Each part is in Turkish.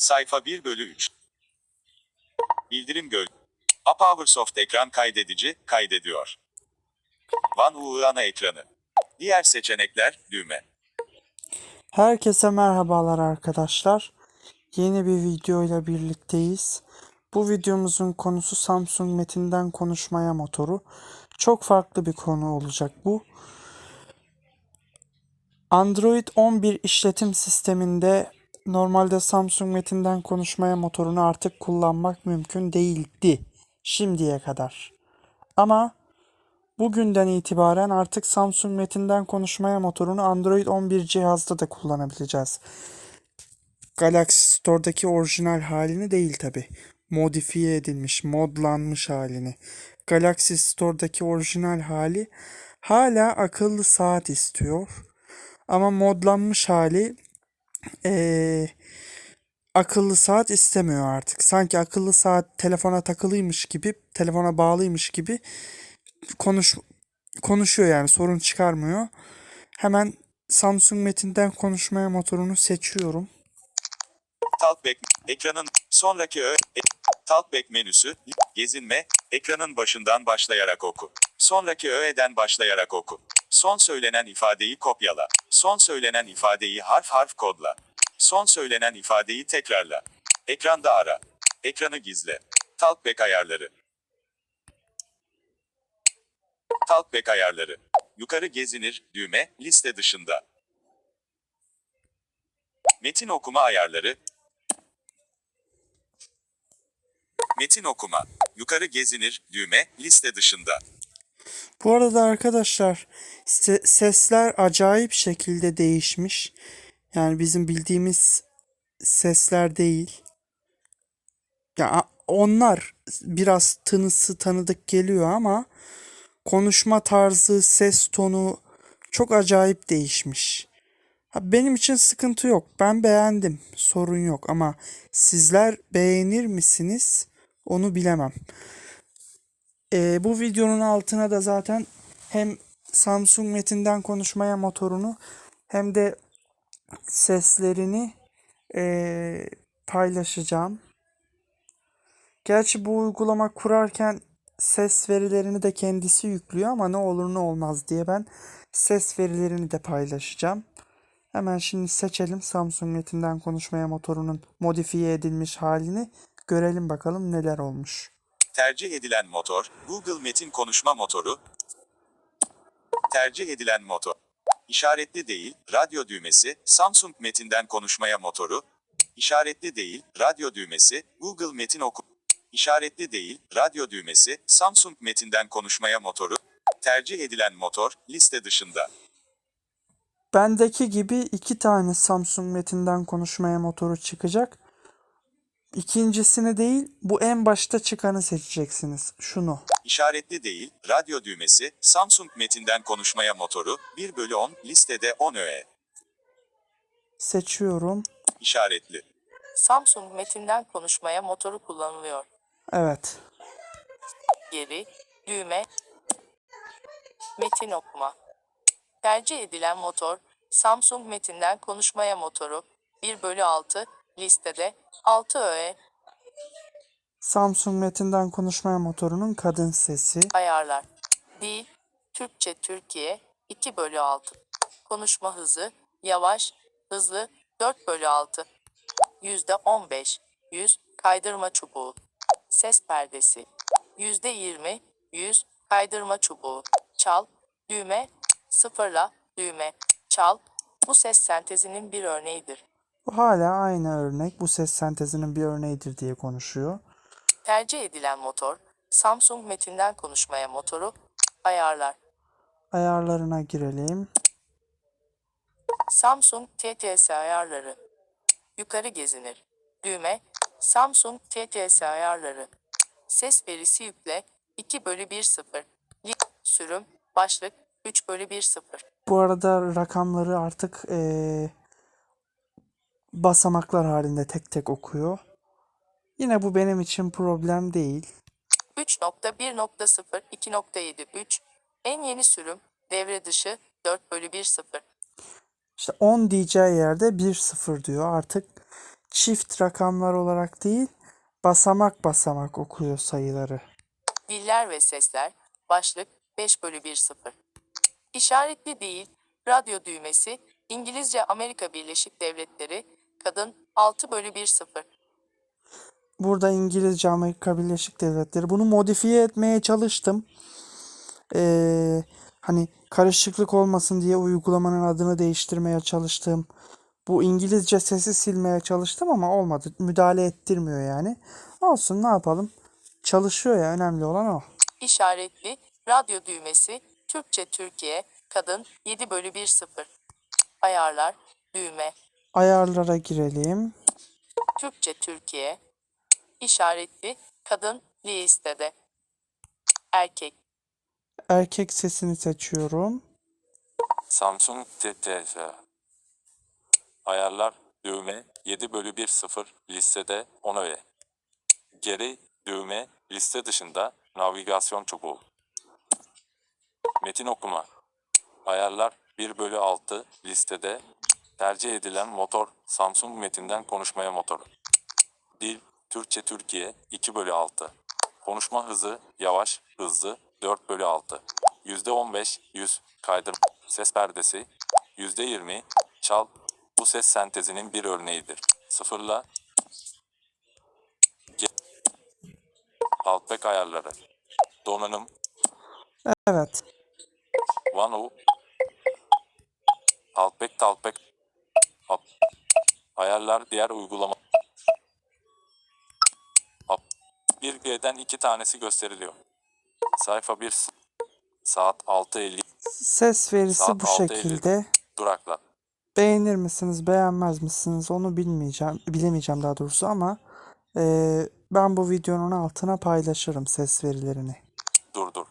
Sayfa 1 bölü 3. Bildirim göl. Apowersoft ekran kaydedici, kaydediyor. Van U ana ekranı. Diğer seçenekler, düğme. Herkese merhabalar arkadaşlar. Yeni bir video ile birlikteyiz. Bu videomuzun konusu Samsung Metin'den konuşmaya motoru. Çok farklı bir konu olacak bu. Android 11 işletim sisteminde normalde Samsung Metin'den konuşmaya motorunu artık kullanmak mümkün değildi şimdiye kadar. Ama Bugünden itibaren artık Samsung Metin'den konuşmaya motorunu Android 11 cihazda da kullanabileceğiz. Galaxy Store'daki orijinal halini değil tabi. Modifiye edilmiş, modlanmış halini. Galaxy Store'daki orijinal hali hala akıllı saat istiyor. Ama modlanmış hali eee, akıllı saat istemiyor artık. Sanki akıllı saat telefona takılıymış gibi, telefona bağlıymış gibi konuş konuşuyor yani sorun çıkarmıyor. Hemen Samsung Metin'den konuşmaya motorunu seçiyorum. Talkback, ekranın sonraki ö, e, Talkback menüsü, gezinme, ekranın başından başlayarak oku. Sonraki öğeden başlayarak oku. Son söylenen ifadeyi kopyala. Son söylenen ifadeyi harf harf kodla. Son söylenen ifadeyi tekrarla. Ekranda ara. Ekranı gizle. Talkback ayarları. Talkback ayarları. Yukarı gezinir, düğme, liste dışında. Metin okuma ayarları. Metin okuma. Yukarı gezinir, düğme, liste dışında. Bu arada arkadaşlar se- sesler acayip şekilde değişmiş. Yani bizim bildiğimiz sesler değil. Ya onlar biraz tınısı tanıdık geliyor ama konuşma tarzı, ses tonu çok acayip değişmiş. Ha, benim için sıkıntı yok. Ben beğendim. Sorun yok ama sizler beğenir misiniz? Onu bilemem. Ee, bu videonun altına da zaten hem Samsung Metin'den konuşmaya motorunu hem de seslerini ee, paylaşacağım. Gerçi bu uygulama kurarken ses verilerini de kendisi yüklüyor ama ne olur ne olmaz diye ben ses verilerini de paylaşacağım. Hemen şimdi seçelim Samsung Metin'den konuşmaya motorunun modifiye edilmiş halini. Görelim bakalım neler olmuş. Tercih edilen motor, Google Metin konuşma motoru. Tercih edilen motor. İşaretli değil, radyo düğmesi, Samsung Metin'den konuşmaya motoru. İşaretli değil, radyo düğmesi, Google Metin oku. İşaretli değil, radyo düğmesi, Samsung Metin'den konuşmaya motoru. Tercih edilen motor, liste dışında. Bendeki gibi iki tane Samsung Metin'den konuşmaya motoru çıkacak. İkincisini değil, bu en başta çıkanı seçeceksiniz. Şunu. İşaretli değil, radyo düğmesi, Samsung Metin'den konuşmaya motoru, 1 bölü 10, listede 10 öğe. Seçiyorum. İşaretli. Samsung Metin'den konuşmaya motoru kullanılıyor. Evet. Geri, düğme, metin okuma. Tercih edilen motor, Samsung Metin'den konuşmaya motoru, 1 bölü 6, listede, 6 öğe, Samsung Metin'den konuşmaya motorunun kadın sesi. ayarlar. Dil, Türkçe Türkiye, 2 bölü 6. Konuşma hızı, yavaş, hızlı, 4 bölü 6. Yüzde 15, 100, kaydırma çubuğu. Ses perdesi. Yüzde 20, 100, kaydırma çubuğu. Çal, düğme, sıfırla, düğme, çal. Bu ses sentezinin bir örneğidir. Bu hala aynı örnek. Bu ses sentezinin bir örneğidir diye konuşuyor. Tercih edilen motor, Samsung Metin'den konuşmaya motoru, ayarlar. Ayarlarına girelim. Samsung TTS ayarları. Yukarı gezinir. Düğme. Samsung TTS ayarları. Ses verisi yükle. 2 bölü 1 0. Lik. Sürüm. Başlık. 3 bölü 1 0. Bu arada rakamları artık eee, basamaklar halinde tek tek okuyor. Yine bu benim için problem değil. 3.1.0 2.7 3. En yeni sürüm. Devre dışı. 4 bölü 1 0. İşte 10 diyeceği yerde 1-0 diyor. Artık çift rakamlar olarak değil, basamak basamak okuyor sayıları. Diller ve sesler. Başlık 5 bölü 1 0. İşaretli değil. Radyo düğmesi. İngilizce Amerika Birleşik Devletleri. Kadın 6 bölü 1 0. Burada İngilizce Amerika Birleşik Devletleri. Bunu modifiye etmeye çalıştım. Ee, hani karışıklık olmasın diye uygulamanın adını değiştirmeye çalıştım. Bu İngilizce sesi silmeye çalıştım ama olmadı. Müdahale ettirmiyor yani. Olsun ne yapalım. Çalışıyor ya önemli olan o. İşaretli. Radyo düğmesi. Türkçe Türkiye. Kadın 7 bölü 1 0. Ayarlar. Düğme. Ayarlara girelim. Türkçe Türkiye. İşaretli. Kadın listede. Erkek. Erkek sesini seçiyorum. Samsung TTF Ayarlar düğme 7 bölü 1 0 listede ona ve Geri düğme liste dışında navigasyon çubuğu Metin okuma Ayarlar 1 bölü 6 listede tercih edilen motor Samsung Metin'den konuşmaya motoru. Dil Türkçe Türkiye 2 bölü 6 Konuşma hızı yavaş hızlı 4 bölü 6 %15 100 kaydır ses perdesi. %20 çal. Bu ses sentezinin bir örneğidir. Sıfırla. Altback ayarları. Donanım. Evet. OneU Altback Talkback Ap- Ayarlar diğer uygulama Bir G'den iki tanesi gösteriliyor. Sayfa 1 Saat 6.50 Ses verisi Saat bu 6.50. şekilde. Durakla Beğenir misiniz, beğenmez misiniz onu bilmeyeceğim, bilemeyeceğim daha doğrusu ama eee, ben bu videonun altına paylaşırım ses verilerini. Durdur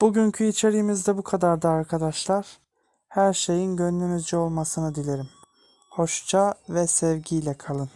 Bugünkü içeriğimiz de bu kadardı arkadaşlar. Her şeyin gönlünüzce olmasını dilerim. Hoşça ve sevgiyle kalın.